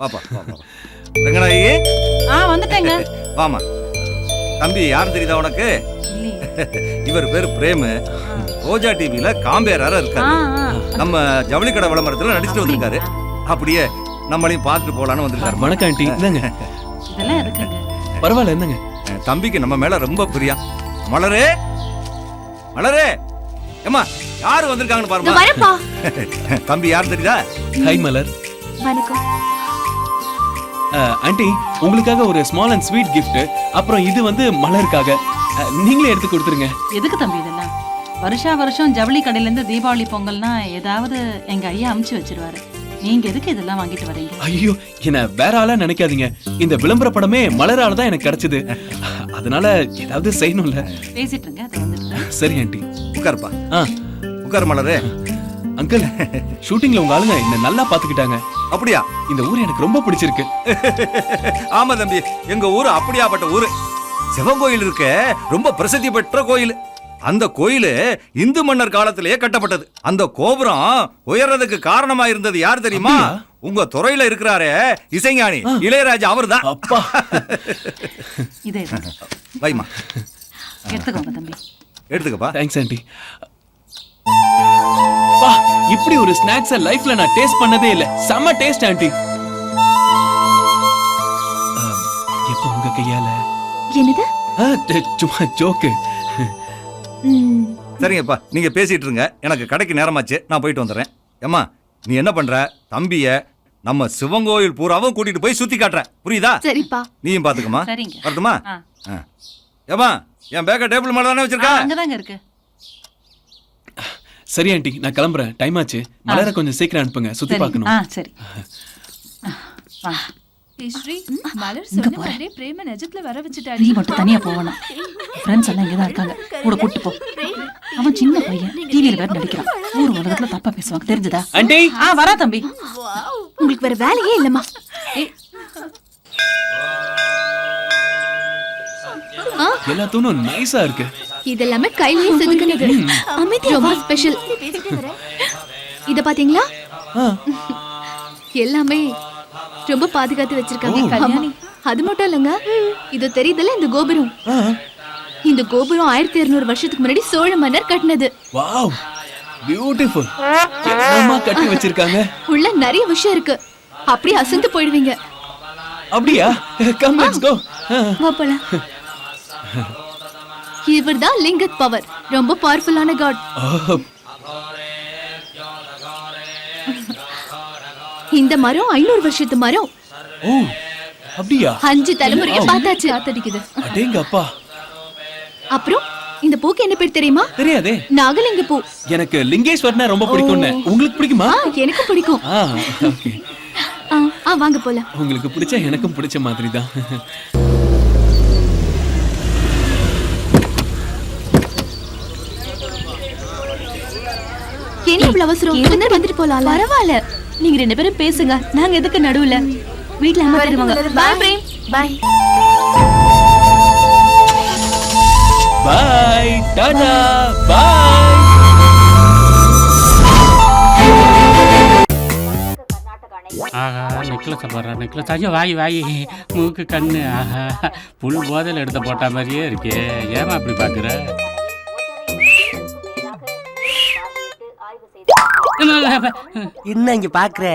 வாப்பா வா வா, வா. ரங்கநாயகி ஆ வந்துட்டேங்க. வாமா தம்பி யார் தெரியுதா உனக்கு. இவர் பேரு பிரேமு. ரோஜா டிவில காம்பேரா ஆ, இருக்காரு. நம்ம ஜவுளி கடை விளம்பரத்துல நடிச்சுட்டு வந்திருக்காரு. அப்படியே நம்மளையும் பார்த்துட்டு போலான்னு வந்திருக்காரு. வணக்கம் ஆண்டி. இந்தாங்க. பரவாயில்ல என்னங்க தம்பிக்கு நம்ம மேல ரொம்ப பிரியா. மலரே. மலரே. ஏமா யாரு வந்திருக்காங்கன்னு பாருமா தம்பி யார் தெரியுதா? ஹாய் மலர். வணக்கம். ஆண்டி உங்களுக்காக ஒரு ஸ்மால் அண்ட் ஸ்வீட் gift அப்புறம் இது வந்து மலருக்காக. நீங்களே எடுத்து கொடுத்துருங்க. எதுக்கு தம்பி இதெல்லாம்? வருஷா வருஷம் ஜவுளி கடையில இருந்து தீபாவளி பொங்கல்னா ஏதாவது எங்க ஐயா அமுச்சு வச்சிருவாரு. நீங்க எதுக்கு இதெல்லாம் வாங்கிட்டு வரீங்க? ஐயோ என்ன வேற ஆளா நினைக்காதீங்க. இந்த விளம்பர படமே மலரால தான் எனக்கு கிடைச்சது. அதனால ஏதாவது செய்யணும்ல. பேசிட்டு இருங்க அதை வந்துட்டு சரி ஆண்டி. உட்காருப்பா. ஆ. உட்காரு மலரே. அங்கிள் ஷூட்டிங்ல உங்க ஆளுங்க என்ன நல்லா பாத்துக்கிட்டாங்க. அப்படியா? இந்த ஊர் எனக்கு ரொம்ப பிடிச்சிருக்கு. ஆமா தம்பி எங்க ஊரு அப்படியாப்பட்ட ஊரு. சிவன் கோயில் இருக்க ரொம்ப பிரசித்தி பெற்ற கோயில். அந்த கோயில் இந்து மன்னர் காலத்திலேயே கட்டப்பட்டது. அந்த கோபுரம் உயர்றதுக்கு காரணமா இருந்தது யார் தெரியுமா? உங்க துறையில இருக்கிறாரே இசைஞானி இளையராஜா அவர்தான். அப்பா. இது. வைமா எடுத்துக்கோங்க தம்பி. எடுத்துக்கப்பா. தேங்க்ஸ் ஆண்டி பா இப்படி ஒரு ஸ்நாக்ஸ் லைஃப்ல நான் டேஸ்ட் பண்ணதே இல்ல. செம்ம டேஸ்ட் ஆண்டி எப்போ உங்க கையால? என்னது? சும்மா ஜோக்கு சரிங்கப்பா நீங்க பேசிட்டு இருங்க. எனக்கு கடைக்கு நேரமாச்சு. நான் போயிட்டு வந்துடுறேன். ஏம்மா நீ என்ன பண்ற? தம்பிய நம்ம சிவங்கோயில் பூராவும் கூட்டிட்டு போய் சுத்தி காட்டுறேன். புரியுதா? சரிப்பா. நீயும் பாத்துக்கமா சரிங்க. வரட்டுமா. ஏம்மா என் பேக்க டேபிள் மேல தானே வச்சிருக்கா? அங்கதாங்க இருக்கு. சரி ஆண்டி நான் கிளம்புறேன். டைம் ஆச்சு. மலர கொஞ்சம் சீக்கிரம் அனுப்புங்க. சுத்தி பார்க்கணும். ஆ சரி. ஸ்ரீ மலர் இங்க சொன்ன. மாதிரியே பிரேம நிஜத்துல வர நீ வச்சுட்டாடி மட்டும் தனியா போகணும். ஃப்ரெண்ட்ஸ் எல்லாம் இங்கதான் இருக்காங்க. கூட கூட்டு போ அவன் சின்ன பையன் டிவியில வேற நடிக்கிறான் ஊர் உலகத்துல தப்பா பேசுவாங்க தெரிஞ்சதா ஆண்டி ஆ வரா தம்பி உங்களுக்கு வேற வேலையே இல்லம்மா எல்லா தூணும் நைஸா இருக்கு. இதெல்லாமே கையிலேயே செதுக்குனது. அமைதி ரொம்ப ஸ்பெஷல் இத பாத்தீங்களா? எல்லாமே ரொம்ப பாதுகாத்து வச்சிருக்காங்க. கல்யாணி. அது மட்டும் இல்லங்க. இது தெரியுதுல இந்த கோபுரம். இந்த கோபுரம் ஆயிரத்தி இருநூறு வருஷத்துக்கு முன்னாடி சோழ மன்னர் கட்டினது. வாவ். பியூட்டிஃபுல் என்னமா கட்டி வச்சிருக்காங்க? உள்ள நிறைய விஷயம் இருக்கு. அப்படியே அசந்து போயிடுவீங்க. அப்படியா? கம் லெட்ஸ் கோ வா போலாம். இவர்தான் லிங்கத் பவர். ரொம்ப பவர்ஃபுல்லான காட் இந்த மரம் ஐநூறு வருஷத்து மரம். ஓ அப்படியா? அஞ்சு தலைமுறையை பார்த்தாச்சு. காத்தடிக்குது. அடேங்க அப்பா. அப்புறம் இந்த பூக்கு என்ன பேர் தெரியுமா? தெரியாதே. நாகலிங்க பூ. எனக்கு லிங்கேஸ்வரனா ரொம்ப பிடிக்கும்னு. உங்களுக்கு பிடிக்குமா? ஆ எனக்கும் பிடிக்கும். ஆ வாங்க போலாம். உங்களுக்கு பிடிச்சா எனக்கும் பிடிச்ச மாதிரி தான் என்ன இவ்வளவு அவசரம்? கொஞ்ச வந்துட்டு போலாம் பரவாயில்ல. நீங்க ரெண்டு பேரும் பேசுங்க. நாங்க எதுக்கு நடுவுல? வீட்ல அம்மா வருவாங்க பாய் பிரேம் பாய் பாய் டாடா பாய் ஆஹா நெக்லஸ் போடுறா நெக்லஸ் ஐயோ வாய் வாய். மூக்கு கண்ணு. ஆஹா. புல் போதையில் எடுத்த போட்ட மாதிரியே இருக்கே. ஏமா அப்படி பார்க்குற? என்ன இங்க பாக்குற?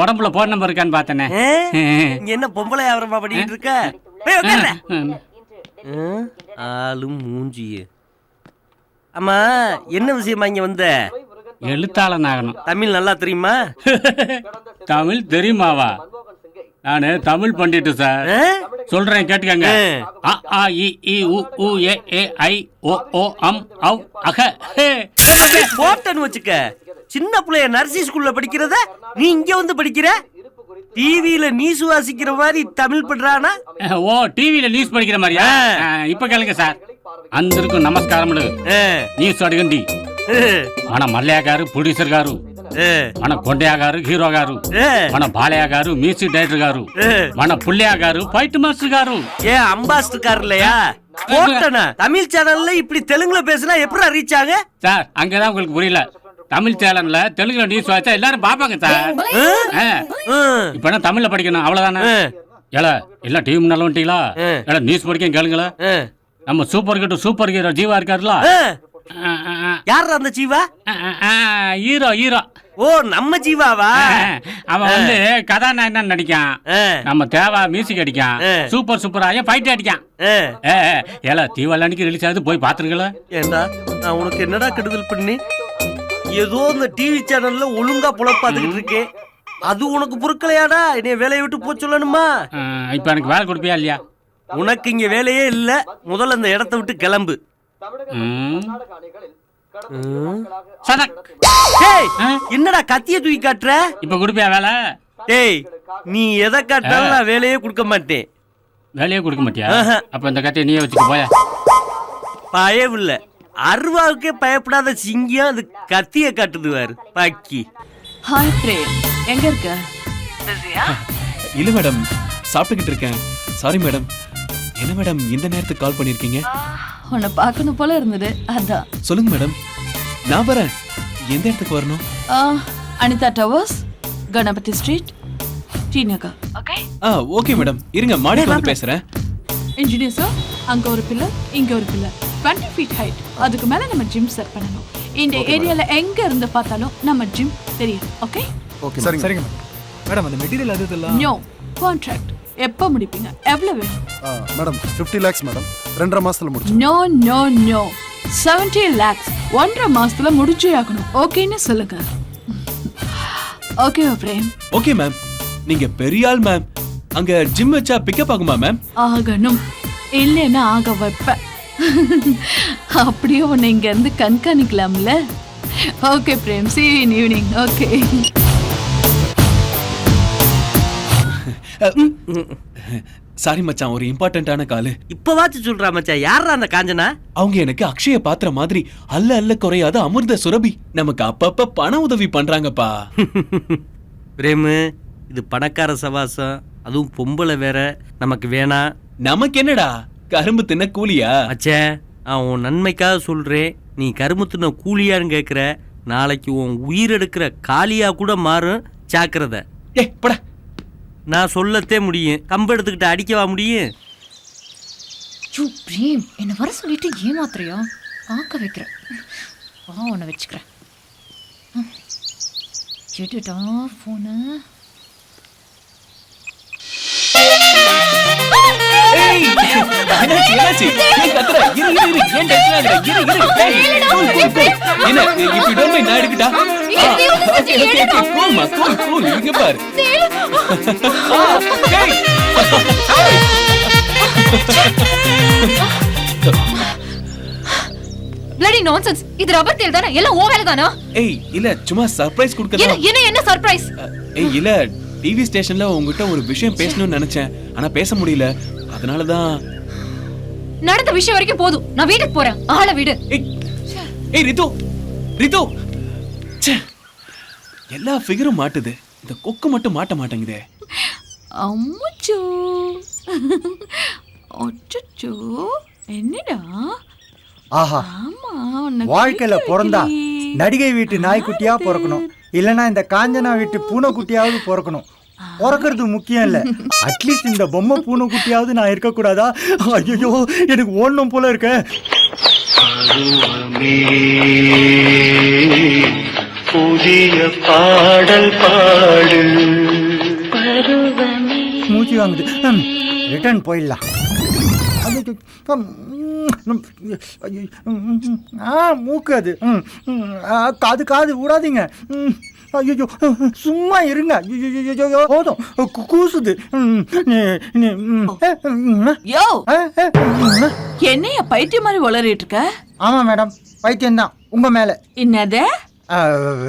உடம்புல போன் நம்பர் இருக்கான்னு பார்த்தனே? இங்க என்ன பொம்பளை வியாபாரமா பண்ணிட்டு இருக்க? ஆளும் மூஞ்சிய. அம்மா என்ன விஷயமா இங்க வந்த? எழுத்தாளன் ஆகணும். தமிழ் நல்லா தெரியுமா? தமிழ் தெரியுமாவா? நானு தமிழ் பண்டிட்டு சார்? சொல்றேன் கேட்டுக்கங்க. ஆ. அ ஆ இ இ உ உ ஏ ஏ ஐ ஓ ஓ அம் அவ் அக. போட்டேன்னு வச்சுக்க. சின்ன பிள்ளைய நர்சி ஸ்கூல்ல படிக்கிறத நீ இங்க வந்து படிக்கிற டிவியில நீ சுவாசிக்கிற மாதிரி தமிழ் பண்றானா ஓ டிவியில நியூஸ் படிக்கிற மாதிரியா ஆ. ஆ, இப்ப கேளுங்க சார் అందరికీ నమస్కారములు ஆ, న్యూస్ అడగండి ஆ, మన మల్లయ్య గారు ప్రొడ్యూసర్ గారు ஆ, మన కొండయ్య గారు హీరో గారు ஆ. మన బాలయ్య గారు మ్యూజిక్ డైరెక్టర్ గారు ஆ. మన పుల్లయ్య గారు ఫైట్ మాస్టర్ గారు ஏன் அம்பாஸ்டர் கார் இல்லையா போட்டனா தமிழ் சேனல்ல இப்படி தெலுங்குல பேசினா எப்படி ரீச் ஆக சார் அங்கதான் உங்களுக்கு புரியல தமிழ் சேனல்ல தெலுங்குல நியூஸ் வச்சா எல்லாரும் பாப்பாங்க சார். இப்ப என்ன தமிழ்ல படிக்கணும் அவ்வளவுதானே. ஏல எல்லாம் டிவி முன்னால வந்துட்டீங்களா. ஏல நியூஸ் படிக்க கேளுங்களா. நம்ம super hero super hero Jiiva இருக்காருல. யார் அந்த ஜீவா? Hero hero. ஓ நம்ம ஜீவாவா? அவன் வந்து கதாநாயகன் நடிக்கான். ஆ. நம்ம தேவா மியூசிக் அடிக்கான். சூப்பர் சூப்பராக ஃபைட் அடிக்கான். ஏல தீவாளிக்கு ரிலீஸ் ஆகுது போய் பாத்துருங்களா ஏண்டா நான் உனக்கு என்னடா கெடுதல் பண்ணி? ஏதோ இந்த டிவி சேனல்ல ஒழுங்கா புலப்பாத்துக்கிட்டு இருக்கேன் அது உனக்கு பொறுக்கலையாடா? என்னைய வேலையை விட்டு போக சொல்லணுமா? இப்போ எனக்கு வேலை கொடுப்பியா இல்லையா? உனக்கு இங்க வேலையே இல்ல. முதல்ல இந்த இடத்த விட்டு கிளம்பு. டேய்? என்னடா கத்திய தூக்கி காட்டுற? இப்ப கொடுப்பியா வேலை? டேய் நீ எதை காட்டாலும் நான் வேலையே கொடுக்க மாட்டேன். வேலையே கொடுக்க மாட்டியா. அப்ப இந்த கத்தையை நீயே வச்சுக்க போய. பயவில்ல. அருவாவுக்கே பயப்படாத சிங்கம் அது கத்திய காட்டுது வாரு பாக்கி. ஹாய் பிரேம் எங்க இருக்க? இல்ல மேடம் சாப்பிட்டுக்கிட்டு இருக்கேன். Sorry madam. என்ன மேடம் இந்த நேரத்துக்கு கால் பண்ணிருக்கீங்க? உன்னை பார்க்கணும் போல இருந்தது அதான். சொல்லுங்க மேடம். நான் வரேன். எந்த இடத்துக்கு வரணும்? Anitha towers Ganapathy street T Nagar okay? ஆ ஓகே மேடம். இருங்க மாடிக்கு வந்து பேசுறேன். இன்ஜினியர் சார் அங்க ஒரு பில்லர் இங்க ஒரு பில்லர் டுவெண்ட்டி ஃபீட் ஹைட் அதுக்கு மேல நம்ம ஜிம் செட் பண்ணணும். இந்த ஏரியால எங்க இருந்து பார்த்தாலும் நம்ம ஜிம் தெரியும் ஓகே ஓகே சரிங்க. சரிங்க மேடம் அந்த மெட்டீரியல் அது இதெல்லாம்? நோ கான்ட்ராக்ட் எப்போ முடிப்பீங்க? எவ்வளவு வேணும்? மேடம் ஃபிஃப்டி லேக்ஸ் மேடம் ரெண்டரை மாசத்துல முடிச்சு no no no seventy lakhs ஒன்றரை மாசத்துல முடிச்சே ஆகணும். ஓகேன்னு சொல்லுங்க. ஓகே பிரேம் ஓகே மேம் நீங்க பெரிய ஆள் மேம் அங்க ஜிம் வச்சா பிக்கப் ஆகுமா மேம் ஆகணும். இல்லைன்னா ஆக வைப்பேன். அப்படியே உன்னை இங்க இருந்து கண்காணிக்கலாம்ல okay Prem see in evening okay sorry மச்சான். ஒரு இம்பார்ட்டன்ட்டான காலு. இப்பவாச்சும் சொல்றா மச்சான். யாரா அந்த காஞ்சனா? அவங்க எனக்கு அக்ஷய பாத்திர மாதிரி அல்ல அல்ல குறையாத அமிர்த சுரபி. நமக்கு அப்பப்ப பண உதவி பண்றாங்கப்பா. பிரேமு இது பணக்கார சவாசம். அதுவும் பொம்பளை வேற. நமக்கு வேணாம். நமக்கு என்னடா? கரும்பு தின்ன கூலியா? அச்சே நான் உன் நன்மைக்காக சொல்றேன். நீ கரும்பு தின்ன கூலியான்னு கேட்குற நாளைக்கு உன் உயிர் எடுக்கிற காலியா கூட மாறும் ஜாக்கிரதை. ஏ பட. நான் சொல்லத்தே முடியும். கம்பு எடுத்துக்கிட்டு அடிக்கவா முடியும்? யூ பிரேம் என்ன வர சொல்லிட்டு ஏமாத்துறியா? ஆக்க வைக்கிறேன் வா உன்னை வச்சுக்கிறேன். எடுடா ஃபோனு என்னாச்சு என்னாச்சு ஏன் கத்துற. இரு இரு இரு. ஏன் டென்ஷன் ஆகுற இரு இரு ஏய், cool, cool, cool. என்ன if you don't mind, நான் எடுக்கட்டா? ஆ, okay, okay, okay, cool மா, cool, cool. இங்க பாரு. ஆ, ஏய். பிளடி நான்சென்ஸ் இது ரப்பர் தேல் தானே? எல்லாம் ஓ வேலை தானா ஏய் இல்ல சும்மா சர்ப்ரைஸ் கொடுக்கதான் என்ன என்ன சர்ப்ரைஸ் ஏய் இல்ல டிவி ஸ்டேஷன்ல உங்ககிட்ட ஒரு விஷயம் பேசணும்னு நினைச்சேன். ஆனா பேச முடியல. அதனால தான் நடந்த விஷயம் வரைக்கும் போதும். நான் வீட்டுக்கு போறேன். ஆளை விடு. ஏய் ரித்து ச்சே எல்லா ஃபிகரும் மாட்டுது. இந்த கொக்கு மட்டும் மாட்ட மாட்டேங்குதே. அம்முச்சோ. அச்சச்சோ. என்னடா? ஆஹா. ஆமா வாழ்க்கையில பிறந்தா. நடிகை வீட்டு நாய்க்குட்டியா பிறக்கணும். இல்லனா இந்த காஞ்சனா வீட்டு பூனைக்குட்டியாவது பிறக்கணும். பிறக்கிறது முக்கியம் இல்ல. அட்லீஸ்ட் இந்த பொம்மை பூனைக்குட்டியாவது நான் இருக்கக்கூடாதா? ஐயோ எனக்கு ஓடணும் போல இருக்க. புதிய பாடல் பாடு. மூச்சு வாங்குது. ரிட்டர்ன் போயிடலாம். ஆ மூக்கு அது. காது காது விடாதீங்க. ஐயோ சும்மா இருங்க ஐயோ போதும் கூசுது யோ என்னைய பைத்தியம் மாதிரி உளறிட்டு இருக்க ஆமா மேடம். பைத்தியம்தான் உங்க மேல. என்னது?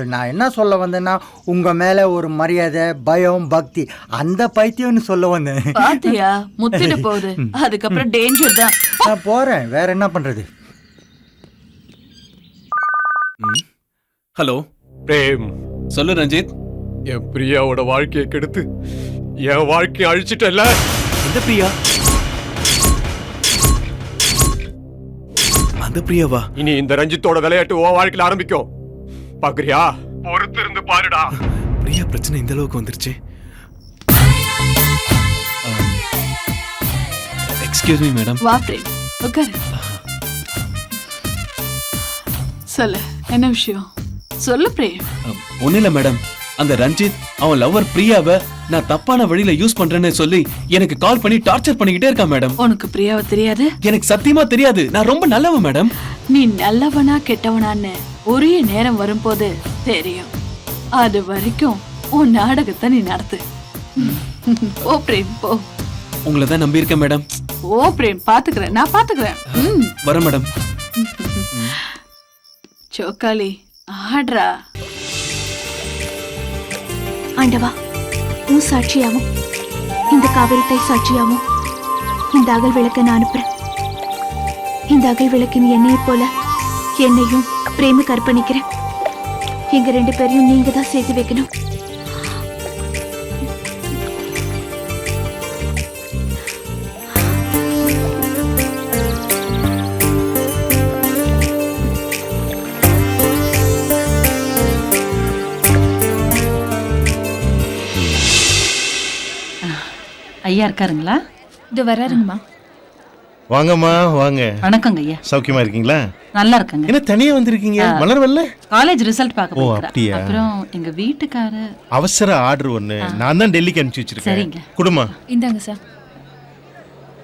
நான் என்ன சொல்ல வந்தேன்னா உங்க மேல ஒரு மரியாதை பயம் பக்தி அந்த பைத்தியம்னு சொல்ல வந்தேன். பாத்தியா? முத்திட போகுது. அதுக்கப்புறம் டேஞ்சர் தான். நான் போறேன். வேற என்ன பண்றது? ஹலோ. பிரேம். சொல்லு ரஞ்சித். என் பிரியாவோட வாழ்க்கையை கெடுத்து என் வாழ்க்கையை அழிச்சிட்டல எந்த பிரியா? அந்த பிரியாவா? இனி இந்த ரஞ்சித்தோட விளையாட்டு உன் வாழ்க்கையில ஆரம்பிக்கும். பாக்குறியா? பொறுத்து இருந்து பாருடா. பிரியா பிரச்சனை இந்த அளவுக்கு வந்துருச்சு. எக்ஸ்கியூஸ் மீ மேடம் வா பிரேம் உட்காரு சொல்லு என்ன விஷயம்? சொல்லு பிரேம் ஒன்னும் இல்ல மேடம் அந்த ரஞ்சித் அவன் லவ்வர் பிரியாவை நான் தப்பான வழியில யூஸ் பண்றேன்னு சொல்லி எனக்கு கால் பண்ணி டார்ச்சர் பண்ணிக்கிட்டே இருக்கான் மேடம் உனக்கு பிரியாவை தெரியாது? எனக்கு சத்தியமா தெரியாது. நான் ரொம்ப நல்லவன் மேடம் நீ நல்லவனா கெட்டவனான்னு உரிய நேரம் வரும்போது தெரியும். அது வரைக்கும் உன் நாடகத்தை நீ நடத்து. ஓ பிரேம் போ. உங்களை தான் நம்பியிருக்கேன் மேடம் ஓ பிரேம் பாத்துக்கிறேன். நான் பாத்துக்கிறேன். ம் வரேன் மேடம் சோக்காளி ஆடுறா. ஆண்டவா உன் சாட்சியாவும் இந்த காவிரி தை சாட்சியாவும் இந்த அகல் விளக்க நான் அனுப்புறேன். இந்த அகல் விளக்கின் எண்ணெயை போல என்னையும் பிரேம கற்பணிக்கிறேன் எங்க ரெண்டு பேரையும் நீங்க தான் சேர்த்து வைக்கணும். ஐயா இருக்காருங்களா? இது வராருங்கம்மா வாங்கம்மா வாங்க. வணக்கங்க ஐயா. சௌக்கியமா இருக்கீங்களா? நல்லா இருக்கங்க. என்ன தனியா வந்திருக்கீங்க? மலர் வரல காலேஜ் ரிசல்ட் பார்க்க ஓ. அப்படியா? அப்புறம் எங்க வீட்டுக்காரு. அவசர ஆர்டர் ஒண்ணு. நான் தான் டெல்லிக்கு அனுப்பிச்சு வச்சிருக்கேன். சரிங்க. குடுமா. இந்தாங்க சார்.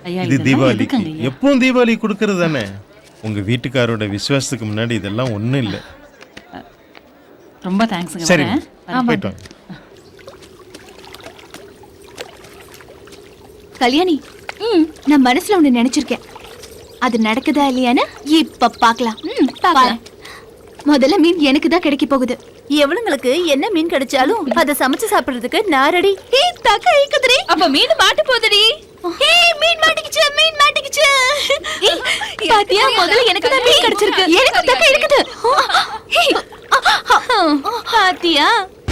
ஐயா இது ஐயா? எப்பவும் தீபாவளி கொடுக்கறது தானே? உங்க வீட்டுக்காரோட விசுவாசத்துக்கு முன்னாடி இதெல்லாம் ஒண்ணும் இல்ல. ரொம்ப தேங்க்ஸ்ங்க சரி. போயிட்டு வாங்க. கல்யாணி நான் மனசுல ஒண்ணு நினைச்சிருக்கேன். அது நடக்குதா இல்லையான்னு இப்ப பார்க்கலாம் ம் பார்க்கலாம் முதல்ல மீன் எனக்கு தான் கிடைக்க போகுது. எவனுங்களுக்கு என்ன மீன் கிடைச்சாலும் அத சமைச்சு சாப்பிடுறதுக்கு நான் ரெடி ஏய் தக்க இழுக்குதுடி அப்ப மீன் மாட்டு போகுதுடி. ஏய் மீன் மாட்டிக்கிச்சு மீன் மாட்டிக்கிச்சு. பாத்தியா? முதல்ல எனக்கு தான் மீன் கிடைச்சிருக்கு. எனக்கு தக்க இருக்குது பாத்தியா?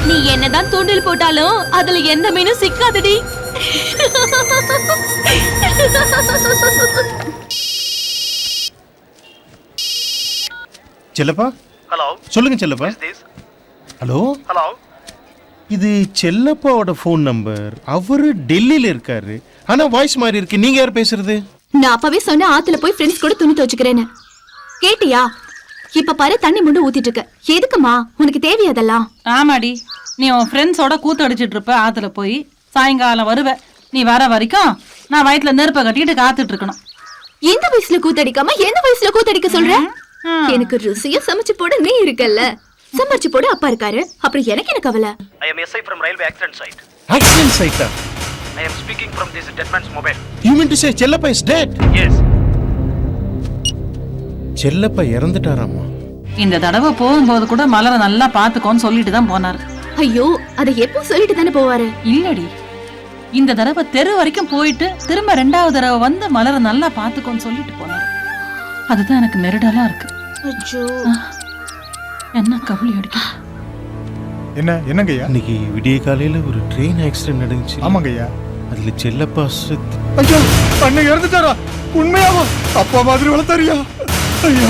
நீ என்னதான் தூண்டில் போட்டாலும் அதுல எந்த மீனும் சிக்காதடி. செல்லப்பா? ஹலோ சொல்லுங்க செல்லப்பா. ஹலோ ஹலோ இது செல்லப்பாவோட ஃபோன் நம்பர் அவரு டெல்லியில இருக்காரு. ஆனா வாய்ஸ் மாதிரி இருக்கு. நீங்க யார் பேசுறது? நான் அப்பவே சொன்ன ஆத்துல போய் ஃப்ரெண்ட்ஸ் கூட துணி துவச்சுக்கிறேன்னு. கேட்டியா? இப்ப பாரு தண்ணி முண்டு ஊத்திட்டு இருக்க எதுக்குமா? உனக்கு தேவையா அதெல்லாம் ஆமாடி. நீ உன் ஃப்ரெண்ட்ஸோட கூத்து அடிச்சிட்டு இருப்ப ஆத்துல போய். சாயங்காலம் வருவ. நீ வர வரைக்கும் நான் வயித்துல நெருப்பை கட்டிட்டு காத்துட்டு இருக்கணும் எந்த வயசுல கூத்தடிக்காம எந்த வயசுல கூத்தடிக்க சொல்ற? எனக்கு ருசியா சமைச்சு போட நீ இருக்கல்ல. சமைச்சு போட அப்பா இருக்காரு. அப்புறம் எனக்கு என்ன கவலை? I am SI from railway accident site accident சைட்டா I am speaking from this dead man's mobile you mean to say Chellappa is dead yes Chellappa இறந்துட்டாராமா? இந்த தடவை போகும்போது கூட மலரை நல்லா பாத்துக்கோன்னு சொல்லிட்டு தான் போனாரு. ஐயோ அதை எப்போ சொல்லிட்டு தானே போவாரு? இல்லடி. இந்த தடவை தெரு வரைக்கும் போயிட்டு திரும்ப ரெண்டாவது தடவை வந்து மலரை நல்லா பாத்துக்கோன்னு சொல்லிட்டு போனாரு. அதுதான் எனக்கு நெருடலா இருக்கு. என்ன கவுளி அடிக்க? என்ன என்னங்கய்யா? இன்னைக்கு விடிய காலையில ஒரு ட்ரெயின் ஆக்சிடென்ட் நடந்துச்சு. ஆமாங்கய்யா. அதுல செல்லப்பா செத்து ஐயோ அண்ணன் இறந்துட்டாரா? உண்மையாவா? அப்பா மாதிரி வளர்த்தாரியா ஐயா.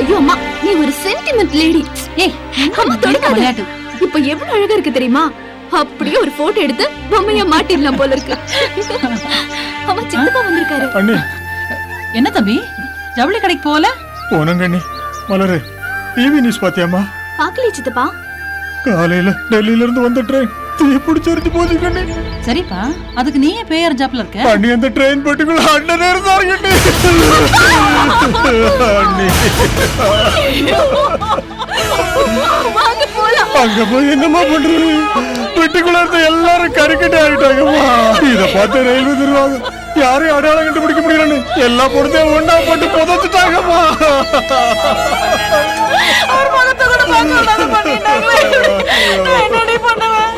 ஐயோ அம்மா நீ ஒரு சென்டிமெண்ட் லேடி ஏய் அம்மா தொடுக்காத விளையாட்டு. இப்ப எவ்வளவு அழகா இருக்கு தெரியுமா? அப்படியே ஒரு போட்டோ எடுத்து பொம்மைய மாட்டிடலாம் போல இருக்கு. அம்மா சித்தப்பா வந்திருக்காரு. அண்ணே என்ன தம்பி? ஜவுளி கடைக்கு போல போனங்க அண்ணே மலரு டிவி நியூஸ் பாத்தியாமா பாக்கலையே சித்தப்பா. காலையில டெல்லியில இருந்து வந்த ட்ரெயின் தீ பிடிச்சிருந்து போச்சு கண்ணே. சரிப்பா அதுக்கு நீயே பேயர் ஜாப்ல இருக்க? அண்ணி அந்த ட்ரெயின் பெட்டிக்குள்ள அண்ணன் இருந்தாரு கண்ணே. அண்ணே. அங்க போய் என்னமா பண்றது? வீட்டுக்குள்ள இருந்த எல்லாரும் கருக்கட்டு ஆயிட்டாங்கம்மா. இத பார்த்து ரயில்வே தருவாங்க. யாரையும் அடையாளம் கண்டுபிடிக்க முடியலன்னு எல்லா பொருத்தையும் ஒண்ணா போட்டு புதைச்சிட்டாங்கம்மா. என்னடி பண்ணுவேன்?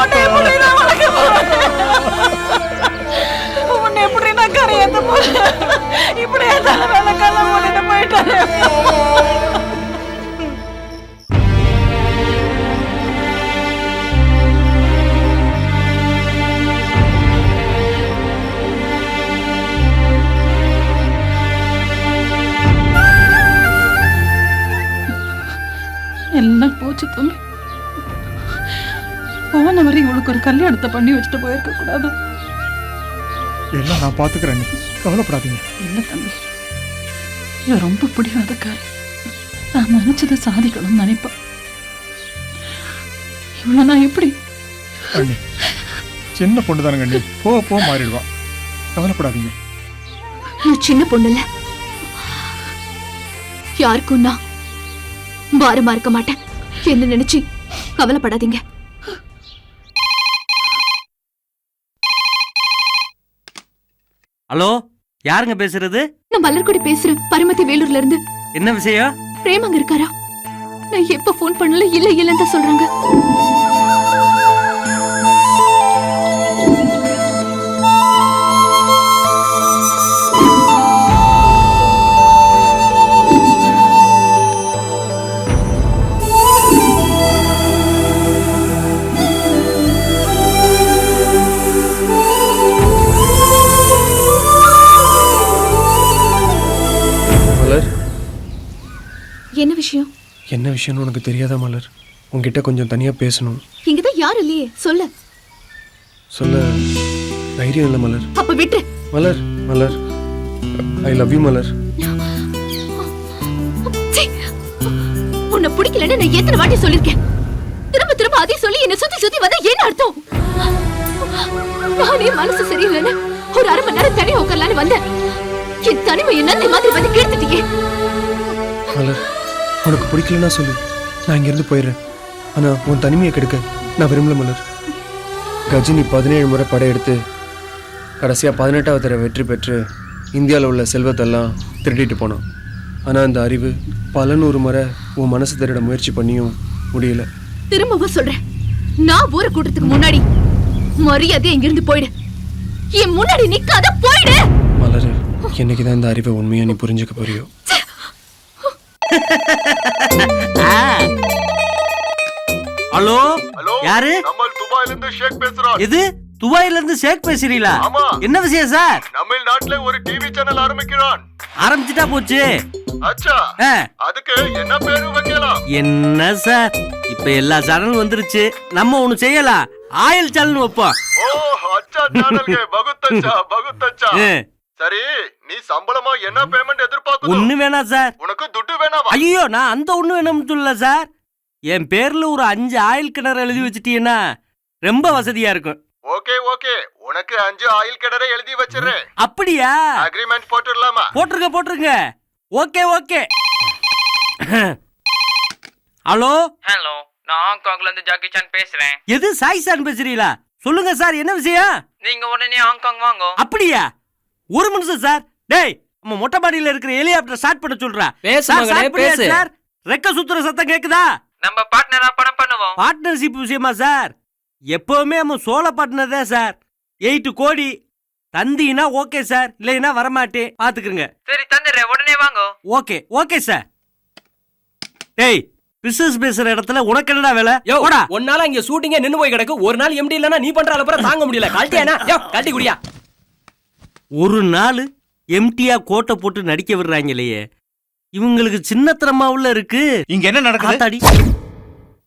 உன்னை எப்படி நான் இவளுக்கு ஒரு கல்யாணத்தை பண்ணி வச்சுட்டு போயிருக்க கூடாது. எல்லாம் நான் பாத்துக்கிறேன் அண்ணி கவலைப்படாதீங்க. இல்ல தம்பி. இவன் ரொம்ப பிடிவாதக்காரி நான் நினைச்சதை சாதிக்கணும்னு நினைப்பேன். இவ்வளவு நான் எப்படி? அண்ணி சின்ன பொண்ணு தானுங்க அண்ணி. போ போ மாறிடுவா. கவலைப்படாதீங்க. நான் சின்ன பொண்ணு இல்ல யாருக்கும் நான் பாரமா இருக்க மாட்டேன். என்ன நினைச்சு கவலைப்படாதீங்க ஹலோ யாருங்க பேசுறது? நான் மலர்கொடி பேசுறேன் பரமத்தி வேலூர்ல இருந்து. என்ன விஷயம்? பிரேம் அங்க இருக்காரா? நான் எப்ப ஃபோன் பண்ணல இல்ல இல்லன்னு தான் சொல்றாங்க. விஷயம்னு உனக்கு தெரியாதா மலர்? உன்கிட்ட கொஞ்சம் தனியாக பேசணும். இங்கதான் யாரும் இல்லையே? சொல்ல. சொல்ல தைரியம் இல்லை மலர். அப்ப விட்டு மலர் மலர். ஐ லவ் யூ மலர். உன்னை பிடிக்கலன்னு நான் எத்தனை வாட்டி சொல்லிருக்கேன். திரும்ப திரும்ப அதே சொல்லி என்ன சுத்தி சுத்தி வந்தா என்ன அர்த்தம்? நானே மனசு சரியில்லைன்னு ஒரு அரை மணி நேரம் தனியா உட்காரலான்னு வந்தேன். என் தனிமை என்ன மாதிரி வந்து கேட்டுட்டியே மலர். உனக்கு பிடிக்கலன்னா சொல்லு. நான் இங்கேருந்து போயிடுறேன். ஆனால் உன் தனிமையை கெடுக்க நான் விரும்பல மலர் கஜினி பதினேழு முறை படையெடுத்து கடைசியாக பதினெட்டாவது தடவை வெற்றி பெற்று இந்தியாவில் உள்ள செல்வத்தெல்லாம் திருடிட்டு போனான். ஆனால் அந்த அறிவு பல நூறு முறை உன் மனசு திருட முயற்சி பண்ணியும் முடியல. திரும்பவும் சொல்றேன். நான் ஊரை கூட்டத்துக்கு முன்னாடி மரியாதை இங்கிருந்து போயிடு. என் முன்னாடி நிக்காத போயிடு. மலர் என்னைக்கு தான் இந்த அறிவை உண்மையாக நீ புரிஞ்சுக்க போறியோ? யாரு? நம்ம துபாயில இருந்து ஷேக் பேசுறோம் இது துபாயில இருந்து ஷேக் பேசுறீங்களா? ஆமா. என்ன விஷயம் சார்? தமிழ்நாட்டுல ஒரு டிவி சேனல் ஆரம்பிக்கிறான். ஆரம்பிச்சுட்டா போச்சு. அச்சா. அதுக்கு என்ன பேரு வைக்கலாம்? என்ன சார்? இப்ப எல்லா சேனலும் வந்துருச்சு. நம்ம ஒண்ணு செய்யலாம். ஆயில் சேனல் வைப்போம். ஓ அச்சா சேனல்ಗೆ பகுத்தச்சா பகுத்தச்சா. சரி நீ சம்பளமா என்ன பேமெண்ட் எதிர்பார்க்கணும்? ஒண்ணு வேணாம் சார். உனக்கு துட்டு வேணாமா ஐயோ நான் அந்த ஒண்ணு வேணும்னு சொல்லல சார். என் பேர்ல ஒரு அஞ்சு ஆயில் கிணறு எழுதி வச்சிட்டீங்கன்னா ரொம்ப வசதியா இருக்கும். Okay okay. உனக்கு அஞ்சு ஆயில் கிணறை எழுதி வச்சிடுறேன். அப்படியா? அக்ரிமெண்ட் போட்டுடலாமா? போட்டுருங்க போட்டுருங்க. Okay okay. ஹலோ? ஹலோ நான் ஹாங்காங்ல இருந்து ஜாக்கி சான் பேசுறேன். எது சாய் சார் பேசுறீங்களா? சொல்லுங்க சார் என்ன விஷயம்? நீங்க உடனே ஹாங்காங் வாங்க. அப்படியா? ஒரு நிமிஷம் சார். டேய் நம்ம மொட்டை மாடியில இருக்கிற ஹெலிகாப்டர் ஸ்டார்ட் பண்ண சொல்றா. பேசு மகனே, பேசு. சார். ரெக்க சுத்துற சத்தம் கேக்குதா? நம்ம பார்ட்னரா படம் பண்ணுவோம். பார்ட்னர்ஷிப் விஷயமா சார் எப்பவுமே நம்ம சோழ பார்ட்னர் தான் சார் எயிட்டு கோடி. தந்தீங்கன்னா ஓகே சார் இல்லைன்னா வரமாட்டேன். பாத்துக்கிறங்க சரி தந்துடுறேன். உடனே வாங்க. ஓகே ஓகே சார் டேய் பிசினஸ் பேசுற இடத்துல உனக்கு என்னடா வேலை? யோ போடா. ஒன்னால இங்க ஷூட்டிங்கே நின்னு போய் கிடக்கு. ஒரு நாள் எம்டி இல்லனா நீ பண்ற அளப்புற தாங்க முடியல. கழட்டியானா? யோ கழட்டி குடியா. ஒரு நாள் எம்டியா கோட்டை போட்டு நடிக்க விடுறாங்களே இவங்களுக்கு சின்னத்தனமா உள்ள இருக்கு. இங்க என்ன நடக்குது? காத்தாடி